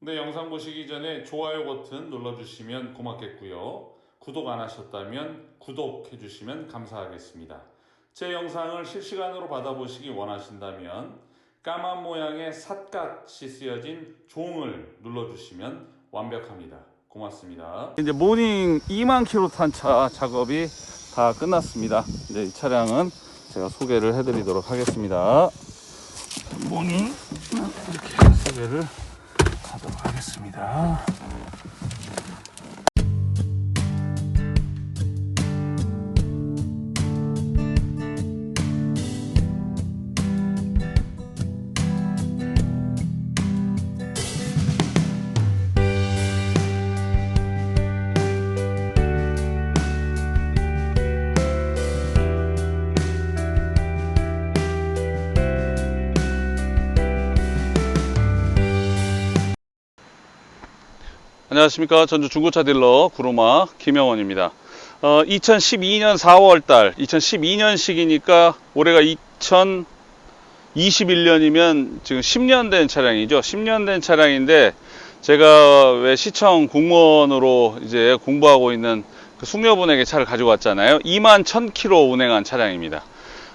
네, 영상 보시기 전에 좋아요 버튼 눌러주시면 고맙겠고요. 구독 안 하셨다면 구독해 주시면 감사하겠습니다. 제 영상을 실시간으로 받아보시기 원하신다면 까만 모양의 삿갓이 쓰여진 종을 눌러주시면 완벽합니다. 고맙습니다. 이제 모닝 2만 킬로 탄 차 작업이 다 끝났습니다. 이제 이 차량은 제가 소개를 해드리도록 하겠습니다. 모닝 이렇게 소개를 하도록 하겠습니다. 안녕하십니까 전주 중고차 딜러 구로마 김영원입니다. 어, 2012년 4월달 2012년식이니까 올해가 2021년이면 지금 10년 된 차량이죠. 10년 된 차량인데 제가 왜 시청 공무원으로 이제 공부하고 있는 그 숙녀분에게 차를 가지고 왔잖아요. 2만 1000km 운행한 차량입니다.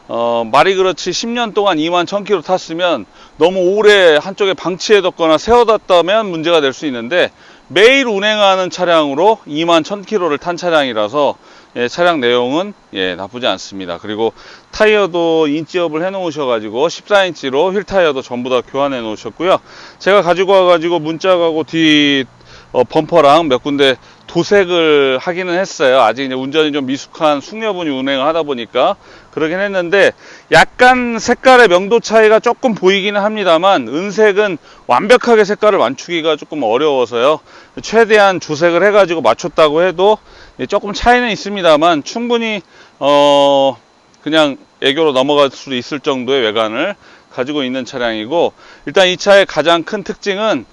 어, 말이 그렇지 10년 동안 2만 1000km 탔으면 너무 오래 한쪽에 방치해뒀거나 세워뒀다면 문제가 될 수 있는데 매일 운행하는 차량으로 2만 1000km를 탄 차량이라서 예, 차량 내용은 예, 나쁘지 않습니다. 그리고 타이어도 인지업을 해 놓으셔가지고 14인치로 휠 타이어도 전부 다 교환해 놓으셨고요. 제가 가지고 와가지고 문자 가고 뒤 어, 범퍼랑 몇 군데 도색을 하기는 했어요. 아직 이제 운전이 좀 미숙한 숙녀분이 운행을 하다 보니까 그러긴 했는데 약간 색깔의 명도 차이가 조금 보이기는 합니다만 은색은 완벽하게 색깔을 맞추기가 조금 어려워서요. 최대한 조색을 해가지고 맞췄다고 해도 예, 조금 차이는 있습니다만 충분히 어 그냥 애교로 넘어갈 수 있을 정도의 외관을 가지고 있는 차량이고 일단 이 차의 가장 큰 특징은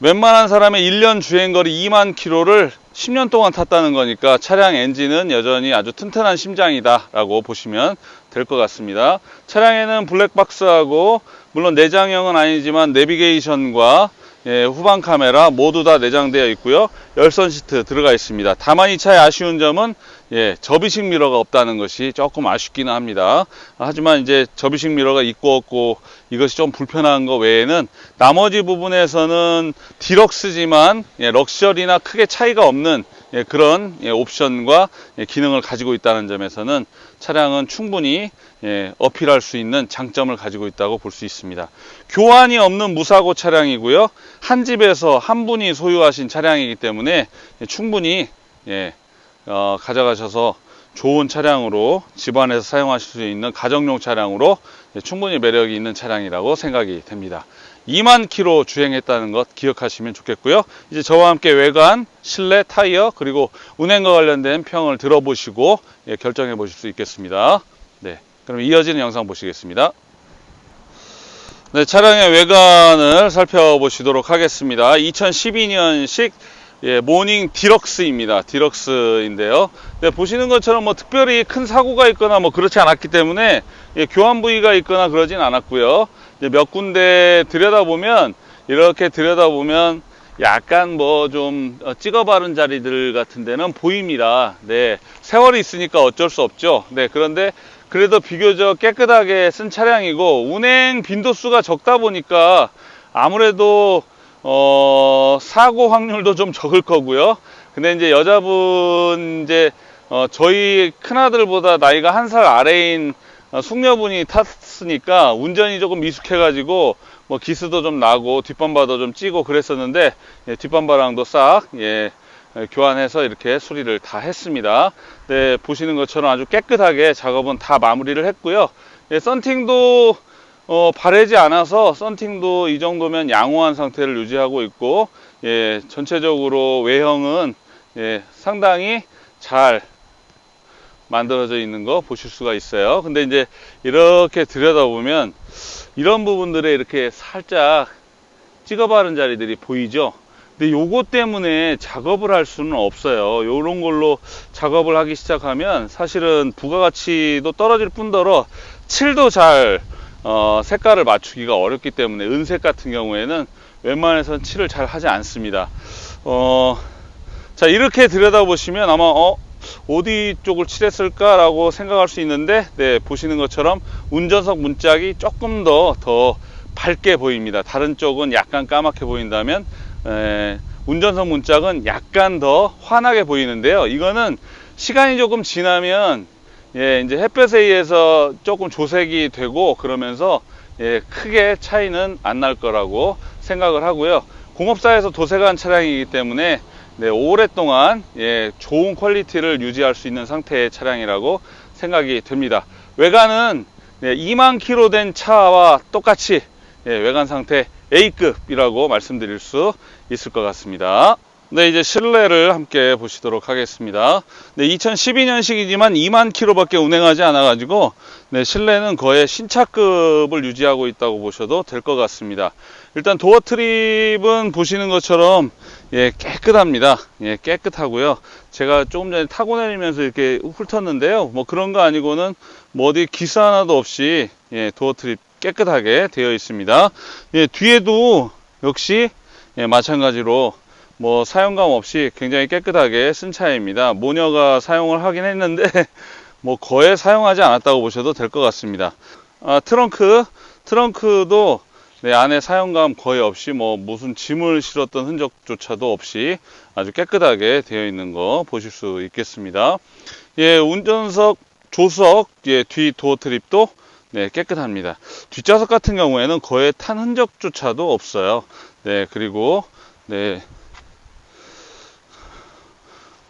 웬만한 사람의 1년 주행거리 2만 킬로를 10년 동안 탔다는 거니까 차량 엔진은 여전히 아주 튼튼한 심장이다 라고 보시면 될 것 같습니다. 차량에는 블랙박스하고 물론 내장형은 아니지만 내비게이션과 예, 후방 카메라 모두 다 내장되어 있고요 열선 시트 들어가 있습니다 다만 이 차의 아쉬운 점은 예, 접이식 미러가 없다는 것이 조금 아쉽기는 합니다. 하지만 이제 접이식 미러가 있고 없고 이것이 좀 불편한 것 외에는 나머지 부분에서는 디럭스지만 예, 럭셔리나 크게 차이가 없는 예, 그런 예, 옵션과 예, 기능을 가지고 있다는 점에서는 차량은 충분히 예, 어필할 수 있는 장점을 가지고 있다고 볼 수 있습니다. 교환이 없는 무사고 차량이고요. 한 집에서 한 분이 소유하신 차량이기 때문에 예, 충분히 예, 어, 가져가셔서 좋은 차량으로 집안에서 사용하실 수 있는 가정용 차량으로 예, 충분히 매력이 있는 차량이라고 생각이 됩니다. 2만 킬로 주행했다는 것 기억하시면 좋겠고요. 이제 저와 함께 외관, 실내, 타이어 그리고 운행과 관련된 평을 들어보시고 예, 결정해 보실 수 있겠습니다. 네, 그럼 이어지는 영상 보시겠습니다. 네, 차량의 외관을 살펴보시도록 하겠습니다. 2012년식 예, 모닝 디럭스입니다. 디럭스인데요. 네, 보시는 것처럼 뭐 특별히 큰 사고가 있거나 뭐 그렇지 않았기 때문에 예, 교환 부위가 있거나 그러진 않았고요. 몇 군데 들여다보면 이렇게 들여다보면 약간 뭐 좀 찍어 바른 자리들 같은 데는 보입니다. 네. 세월이 있으니까 어쩔 수 없죠. 네. 그런데 그래도 비교적 깨끗하게 쓴 차량이고 운행 빈도수가 적다 보니까 아무래도 어, 사고 확률도 좀 적을 거고요. 근데 이제 여자분 이제 어, 저희 큰아들보다 나이가 한 살 아래인 어, 숙녀분이 탔으니까 운전이 조금 미숙해가지고 뭐 기스도 좀 나고 뒷범바도 좀 찌고 그랬었는데 예, 뒷범바랑도 싹 예, 예, 교환해서 이렇게 수리를 다 했습니다. 네, 보시는 것처럼 아주 깨끗하게 작업은 다 마무리를 했고요. 예, 썬팅도 어, 바래지 않아서 썬팅도 이 정도면 양호한 상태를 유지하고 있고 예, 전체적으로 외형은 예, 상당히 잘 만들어져 있는 거 보실 수가 있어요. 근데 이제 이렇게 들여다보면 이런 부분들에 이렇게 살짝 찍어 바른 자리들이 보이죠. 근데 요거 때문에 작업을 할 수는 없어요. 요런 걸로 작업을 하기 시작하면 사실은 부가가치도 떨어질 뿐더러 칠도 잘 어, 색깔을 맞추기가 어렵기 때문에 은색 같은 경우에는 웬만해선 칠을 잘 하지 않습니다. 어, 자, 이렇게 들여다보시면 아마, 어, 어디 쪽을 칠했을까라고 생각할 수 있는데, 네, 보시는 것처럼 운전석 문짝이 조금 더, 더 밝게 보입니다. 다른 쪽은 약간 까맣게 보인다면, 에, 운전석 문짝은 약간 더 환하게 보이는데요. 이거는 시간이 조금 지나면, 예, 이제 햇볕에 의해서 조금 조색이 되고, 그러면서, 예, 크게 차이는 안 날 거라고 생각을 하고요. 공업사에서 도색한 차량이기 때문에 네, 오랫동안 예, 좋은 퀄리티를 유지할 수 있는 상태의 차량이라고 생각이 됩니다. 외관은 네, 2만 킬로 된 차와 똑같이 예, 외관 상태 A급이라고 말씀드릴 수 있을 것 같습니다. 네, 이제 실내를 함께 보시도록 하겠습니다. 네, 2012년식이지만 2만 킬로밖에 운행하지 않아가지고, 네, 실내는 거의 신차급을 유지하고 있다고 보셔도 될 것 같습니다. 일단 도어 트립은 보시는 것처럼, 예, 깨끗합니다. 예, 깨끗하고요. 제가 조금 전에 타고 내리면서 이렇게 훑었는데요. 뭐 그런 거 아니고는 뭐 어디 기스 하나도 없이, 예, 도어 트립 깨끗하게 되어 있습니다. 예, 뒤에도 역시, 예, 마찬가지로 뭐 사용감 없이 굉장히 깨끗하게 쓴 차입니다. 모녀가 사용을 하긴 했는데 뭐 거의 사용하지 않았다고 보셔도 될 것 같습니다. 아, 트렁크 트렁크도 네, 안에 사용감 거의 없이 뭐 무슨 짐을 실었던 흔적조차도 없이 아주 깨끗하게 되어 있는 거 보실 수 있겠습니다. 예, 운전석 조석 예, 뒤 도어 트립도 네, 깨끗합니다. 뒷좌석 같은 경우에는 거의 탄 흔적조차도 없어요. 네, 그리고 네,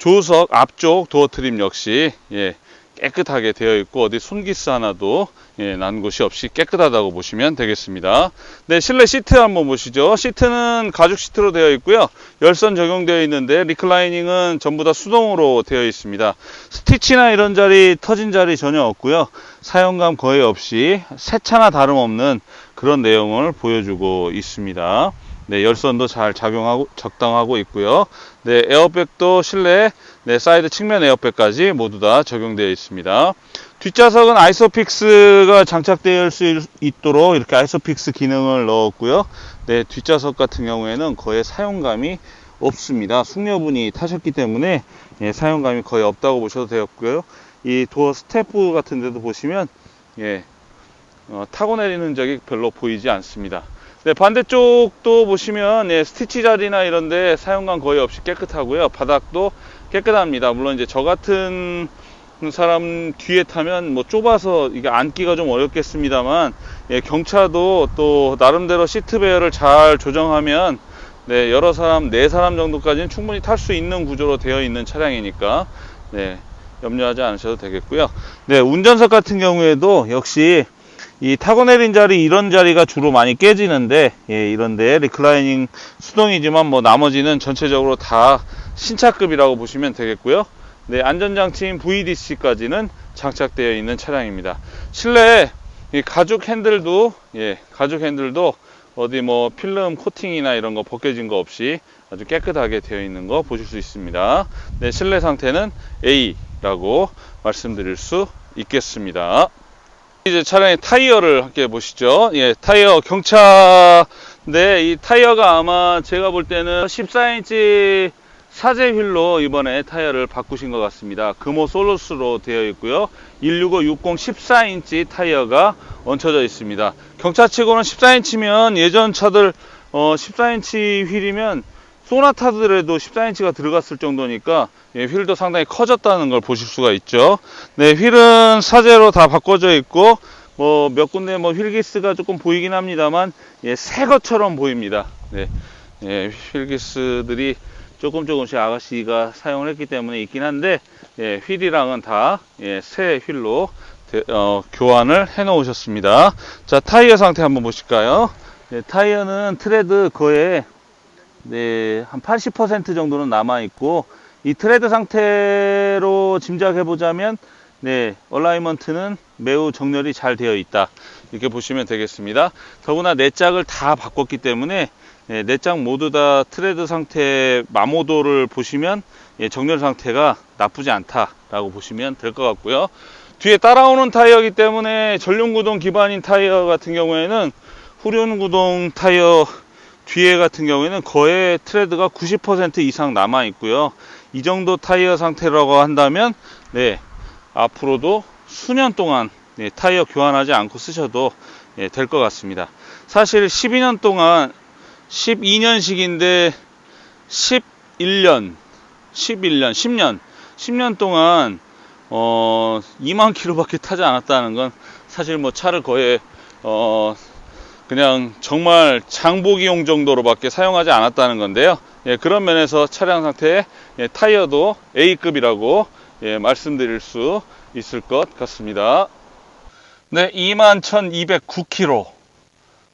조석 앞쪽 도어 트림 역시 예, 깨끗하게 되어 있고 어디 손기스 하나도 예, 난 곳이 없이 깨끗하다고 보시면 되겠습니다. 네, 실내 시트 한번 보시죠. 시트는 가죽 시트로 되어 있고요. 열선 적용되어 있는데 리클라이닝은 전부 다 수동으로 되어 있습니다. 스티치나 이런 자리 터진 자리 전혀 없고요. 사용감 거의 없이 새 차나 다름없는 그런 내용을 보여주고 있습니다. 네, 열선도 잘 작용하고 적당하고 있고요. 네, 에어백도 실내 네, 사이드 측면 에어백까지 모두 다 적용되어 있습니다. 뒷좌석은 아이소픽스가 장착될 수 있도록 이렇게 아이소픽스 기능을 넣었고요. 네, 뒷좌석 같은 경우에는 거의 사용감이 없습니다. 숙녀분이 타셨기 때문에 예, 사용감이 거의 없다고 보셔도 되었고요. 이 도어 스태프 같은 데도 보시면 예, 어, 타고 내리는 적이 별로 보이지 않습니다. 네, 반대쪽도 보시면 예, 스티치 자리나 이런데 사용감 거의 없이 깨끗하고요. 바닥도 깨끗합니다. 물론 이제 저 같은 사람 뒤에 타면 뭐 좁아서 이게 앉기가 좀 어렵겠습니다만 예, 경차도 또 나름대로 시트 배열을 잘 조정하면 네, 여러 사람 네 사람 정도까지는 충분히 탈 수 있는 구조로 되어 있는 차량이니까 네, 염려하지 않으셔도 되겠고요. 네, 운전석 같은 경우에도 역시 이 타고 내린 자리 이런 자리가 주로 많이 깨지는데 예, 이런데 리클라이닝 수동이지만 뭐 나머지는 전체적으로 다 신차급이라고 보시면 되겠고요. 네, 안전장치인 VDC까지는 장착되어 있는 차량입니다. 실내에 이 가죽 핸들도 예, 가죽 핸들도 어디 뭐 필름 코팅이나 이런 거 벗겨진 거 없이 아주 깨끗하게 되어 있는 거 보실 수 있습니다. 네, 실내 상태는 A라고 말씀드릴 수 있겠습니다. 이제 차량의 타이어를 함께 보시죠. 예, 타이어 경차인데 이 타이어가 아마 제가 볼 때는 14인치 사제 휠로 이번에 타이어를 바꾸신 것 같습니다. 금호 솔로스로 되어 있고요. 165 60 14인치 타이어가 얹혀져 있습니다. 경차치고는 14인치면 예전 차들 어, 14인치 휠이면 소나타들에도 14인치가 들어갔을 정도니까 예, 휠도 상당히 커졌다는 걸 보실 수가 있죠. 네, 휠은 사제로 다 바꿔져 있고 뭐 몇 군데 뭐 휠기스가 조금 보이긴 합니다만 예, 새 것처럼 보입니다. 네, 예, 휠기스들이 조금 조금씩 아가씨가 사용을 했기 때문에 있긴 한데 예, 휠이랑은 다 예, 새 휠로 대- 어, 교환을 해 놓으셨습니다. 자 타이어 상태 한번 보실까요? 예, 타이어는 트레드 거의 네, 한 80% 정도는 남아 있고 이 트레드 상태로 짐작해 보자면 네, 얼라이먼트는 매우 정렬이 잘 되어 있다. 이렇게 보시면 되겠습니다. 더구나 네 짝을 다 바꿨기 때문에 네, 네짝 모두 다 트레드 상태 마모도를 보시면 예, 정렬 상태가 나쁘지 않다라고 보시면 될 것 같고요. 뒤에 따라오는 타이어이기 때문에 전륜 구동 기반인 타이어 같은 경우에는 후륜 구동 타이어 뒤에 같은 경우에는 거의 트레드가 90% 이상 남아 있고요. 이 정도 타이어 상태라고 한다면 네 앞으로도 수년 동안 네, 타이어 교환하지 않고 쓰셔도 예, 될것 같습니다. 사실 12년 동안 12년식인데 11년, 11년, 10년, 10년 동안 어 2만 킬로밖에 타지 않았다는 건 사실 뭐 차를 거의 어 그냥 정말 장보기용 정도로밖에 사용하지 않았다는 건데요. 예, 그런 면에서 차량 상태의 예, 타이어도 A급이라고 예, 말씀드릴 수 있을 것 같습니다. 네, 21,209km.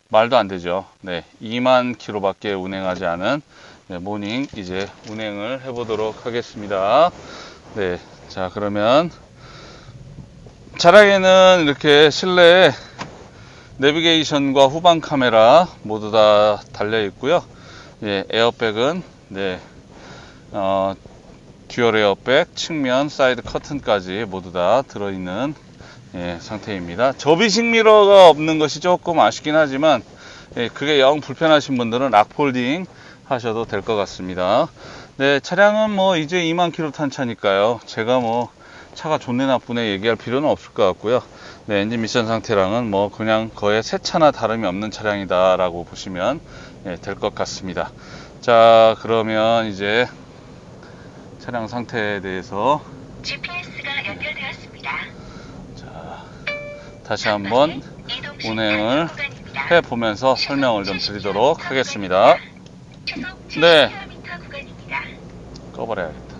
말도 안 되죠. 네, 2만 킬로밖에 운행하지 않은 네, 모닝 이제 운행을 해보도록 하겠습니다. 네, 자 그러면 차량에는 이렇게 실내에 내비게이션과 후방 카메라 모두 다 달려 있고요. 예, 에어백은 네, 어, 듀얼 에어백, 측면, 사이드 커튼까지 모두 다 들어있는 예, 상태입니다. 접이식 미러가 없는 것이 조금 아쉽긴 하지만 예, 그게 영 불편하신 분들은 락폴딩 하셔도 될 것 같습니다. 네, 차량은 뭐 이제 2만 킬로 탄 차니까요. 제가 뭐 차가 좋네 나쁘네 얘기할 필요는 없을 것 같고요. 네, 엔진 미션 상태랑은 뭐 그냥 거의 새 차나 다름이 없는 차량이다라고 보시면 예, 될 것 같습니다. 자, 그러면 이제 차량 상태에 대해서 GPS가 연결되었습니다. 자, 다시 한번 운행을 해 보면서 설명을 좀 드리도록 하겠습니다. 네. 꺼버려야겠다.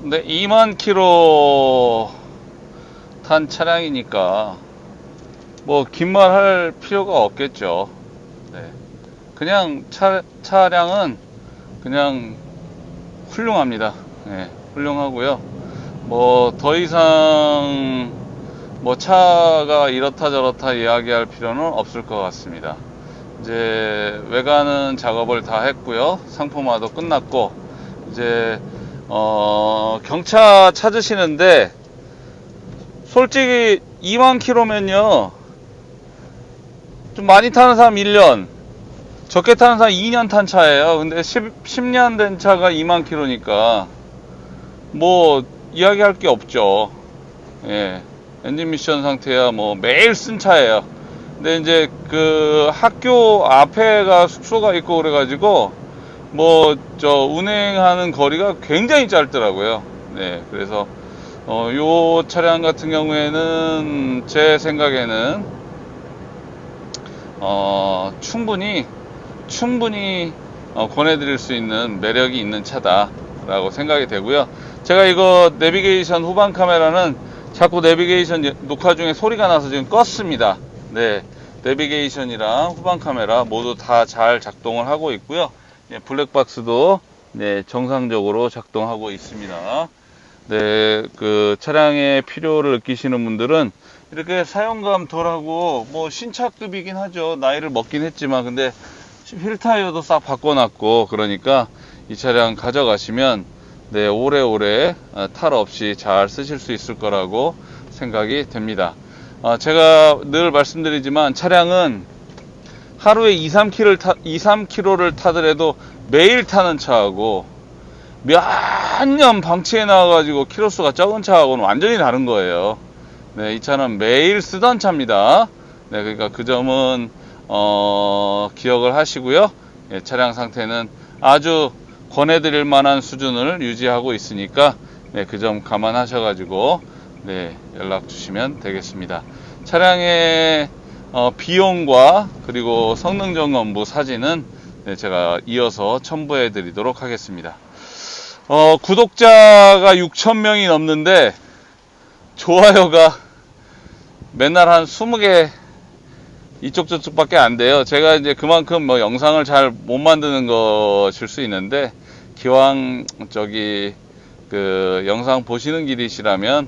근데 2만 킬로 탄 차량이니까 뭐 긴 말 할 필요가 없겠죠. 네. 그냥 차, 차량은 그냥 훌륭합니다. 네, 훌륭하고요. 뭐 더 이상 뭐 차가 이렇다 저렇다 이야기할 필요는 없을 것 같습니다. 이제 외관은 작업을 다 했고요. 상품화도 끝났고 이제 어, 경차 찾으시는데 솔직히 2만 킬로면요. 좀 많이 타는 사람 1년, 적게 타는 사람 2년 탄 차예요. 근데 10, 10년 된 차가 2만 킬로니까 뭐 이야기할 게 없죠. 예. 엔진 미션 상태야 뭐 매일 쓴 차예요. 근데 이제 그 학교 앞에가 숙소가 있고 그래가지고 뭐 저 운행하는 거리가 굉장히 짧더라고요. 네, 그래서 어, 요 차량 같은 경우에는 제 생각에는 어, 충분히 충분히 어, 권해드릴 수 있는 매력이 있는 차다라고 생각이 되고요. 제가 이거 내비게이션 후방 카메라는 자꾸 내비게이션 녹화 중에 소리가 나서 지금 껐습니다. 네, 내비게이션이랑 후방 카메라 모두 다 잘 작동을 하고 있고요. 예, 블랙박스도 네, 정상적으로 작동하고 있습니다. 네, 그 차량의 필요를 느끼시는 분들은 이렇게 사용감 덜하고 뭐 신차급이긴 하죠. 나이를 먹긴 했지만 근데 휠 타이어도 싹 바꿔놨고 그러니까 이 차량 가져가시면 네, 오래오래 어, 탈 없이 잘 쓰실 수 있을 거라고 생각이 됩니다. 어, 제가 늘 말씀드리지만 차량은 하루에 2, 3km를, 타, 2, 3km를 타더라도 매일 타는 차하고 몇 년 방치해 놔가지고 키로수가 적은 차하고는 완전히 다른 거예요. 네, 이 차는 매일 쓰던 차입니다. 네, 그러니까 그 점은 어, 기억을 하시고요. 예, 차량 상태는 아주 권해드릴 만한 수준을 유지하고 있으니까 네, 그 점 감안하셔가지고 네, 연락 주시면 되겠습니다. 차량의 어, 비용과 그리고 성능 점검부 사진은 네, 제가 이어서 첨부해 드리도록 하겠습니다. 어, 구독자가 6,000명이 넘는데 좋아요가 맨날 한 20개 이쪽 저쪽밖에 안 돼요. 제가 이제 그만큼 뭐 영상을 잘 못 만드는 것일 수 있는데 기왕 저기 그 영상 보시는 길이시라면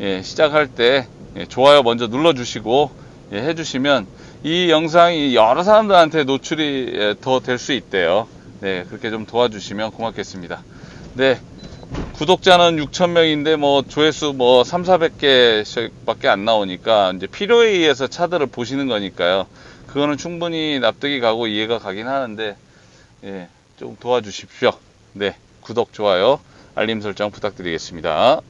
예, 시작할 때 예, 좋아요 먼저 눌러 주시고 예, 해주시면 이 영상이 여러 사람들한테 노출이 예, 더될 수 있대요. 네, 그렇게 좀 도와주시면 고맙겠습니다. 네, 구독자는 6,000명인데 뭐 조회수 뭐 3, 400개밖에 안 나오니까 이제 필요에 의해서 차들을 보시는 거니까요. 그거는 충분히 납득이 가고 이해가 가긴 하는데 예, 좀 도와주십시오. 네, 구독, 좋아요, 알림 설정 부탁드리겠습니다.